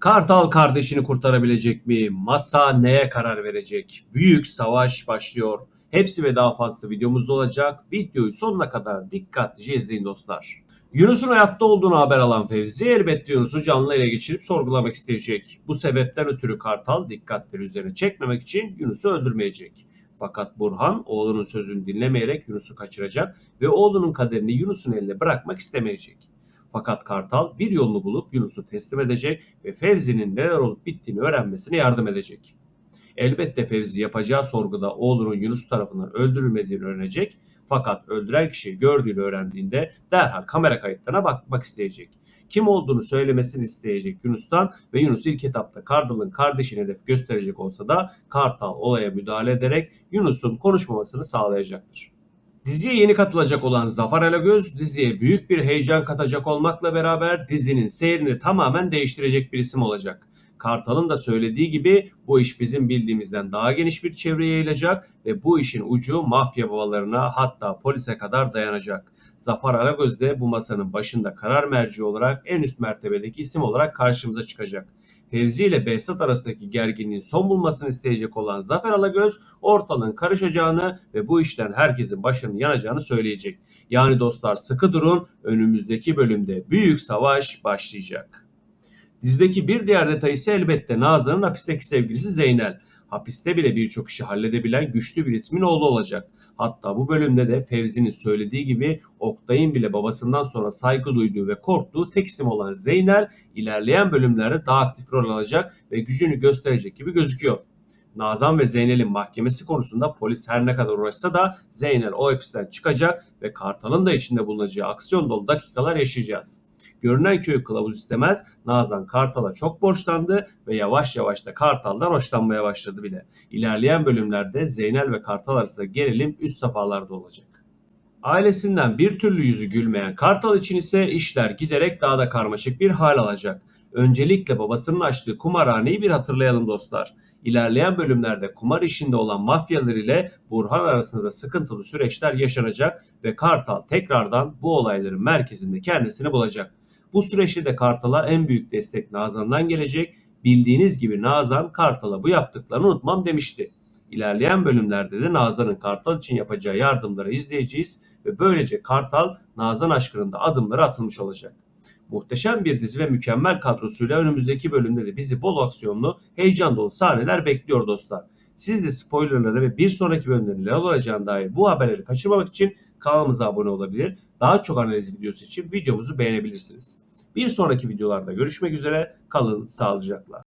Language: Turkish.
Kartal kardeşini kurtarabilecek mi? Masa neye karar verecek? Büyük savaş başlıyor. Hepsi ve daha fazla videomuzda olacak. Videoyu sonuna kadar dikkatlice izleyin dostlar. Yunus'un hayatta olduğunu haber alan Fevzi elbette Yunus'u canlı ele geçirip sorgulamak isteyecek. Bu sebepten ötürü Kartal dikkatleri üzerine çekmemek için Yunus'u öldürmeyecek. Fakat Burhan oğlunun sözünü dinlemeyerek Yunus'u kaçıracak ve oğlunun kaderini Yunus'un eline bırakmak istemeyecek. Fakat Kartal bir yolunu bulup Yunus'u teslim edecek ve Fevzi'nin neler olup bittiğini öğrenmesine yardım edecek. Elbette Fevzi yapacağı sorguda oğlunun Yunus tarafından öldürülmediğini öğrenecek. Fakat öldüren kişiyi gördüğünü öğrendiğinde derhal kamera kayıtlarına bakmak isteyecek. Kim olduğunu söylemesini isteyecek Yunus'tan ve Yunus ilk etapta Kartal'ın kardeşini hedef gösterecek olsa da Kartal olaya müdahale ederek Yunus'un konuşmamasını sağlayacaktır. Diziye yeni katılacak olan Zafer Alagöz diziye büyük bir heyecan katacak olmakla beraber dizinin seyrini tamamen değiştirecek bir isim olacak. Kartal'ın da söylediği gibi bu iş bizim bildiğimizden daha geniş bir çevreye yayılacak ve bu işin ucu mafya babalarına hatta polise kadar dayanacak. Zafer Alagöz de bu masanın başında karar merci olarak en üst mertebedeki isim olarak karşımıza çıkacak. Fevzi ile Behzat arasındaki gerginliğin son bulmasını isteyecek olan Zafer Alagöz ortalığın karışacağını ve bu işten herkesin başının yanacağını söyleyecek. Yani dostlar sıkı durun önümüzdeki bölümde büyük savaş başlayacak. Dizideki bir diğer detay ise elbette Nazan'ın hapisteki sevgilisi Zeynel. Hapiste bile birçok işi halledebilen güçlü bir ismin oğlu olacak. Hatta bu bölümde de Fevzi'nin söylediği gibi Oktay'ın bile babasından sonra saygı duyduğu ve korktuğu tek isim olan Zeynel ilerleyen bölümlerde daha aktif rol alacak ve gücünü gösterecek gibi gözüküyor. Nazan ve Zeynel'in mahkemesi konusunda polis her ne kadar uğraşsa da Zeynel o hapisten çıkacak ve Kartal'ın da içinde bulunacağı aksiyon dolu dakikalar yaşayacağız. Görünen köy kılavuz istemez. Nazan Kartal'a çok borçlandı ve yavaş yavaş da Kartal'dan hoşlanmaya başladı bile. İlerleyen bölümlerde Zeynel ve Kartal arasında gerilim üst safhalarda olacak. Ailesinden bir türlü yüzü gülmeyen Kartal için ise işler giderek daha da karmaşık bir hal alacak. Öncelikle babasının açtığı kumarhaneyi bir hatırlayalım dostlar. İlerleyen bölümlerde kumar işinde olan mafyalar ile Burhan arasında da sıkıntılı süreçler yaşanacak ve Kartal tekrardan bu olayların merkezinde kendisini bulacak. Bu süreçte de Kartal'a en büyük destek Nazan'dan gelecek. Bildiğiniz gibi Nazan Kartal'a bu yaptıklarını unutmam demişti. İlerleyen bölümlerde de Nazan'ın Kartal için yapacağı yardımları izleyeceğiz ve böylece Kartal Nazan aşkının da adımları atılmış olacak. Muhteşem bir dizi ve mükemmel kadrosuyla önümüzdeki bölümde de bizi bol aksiyonlu, heyecan dolu sahneler bekliyor dostlar. Siz de spoilerları ve bir sonraki bölümlerin neler olacağına dair bu haberleri kaçırmamak için kanalımıza abone olabilir. Daha çok analiz videosu için videomuzu beğenebilirsiniz. Bir sonraki videolarda görüşmek üzere. Kalın sağlıcakla.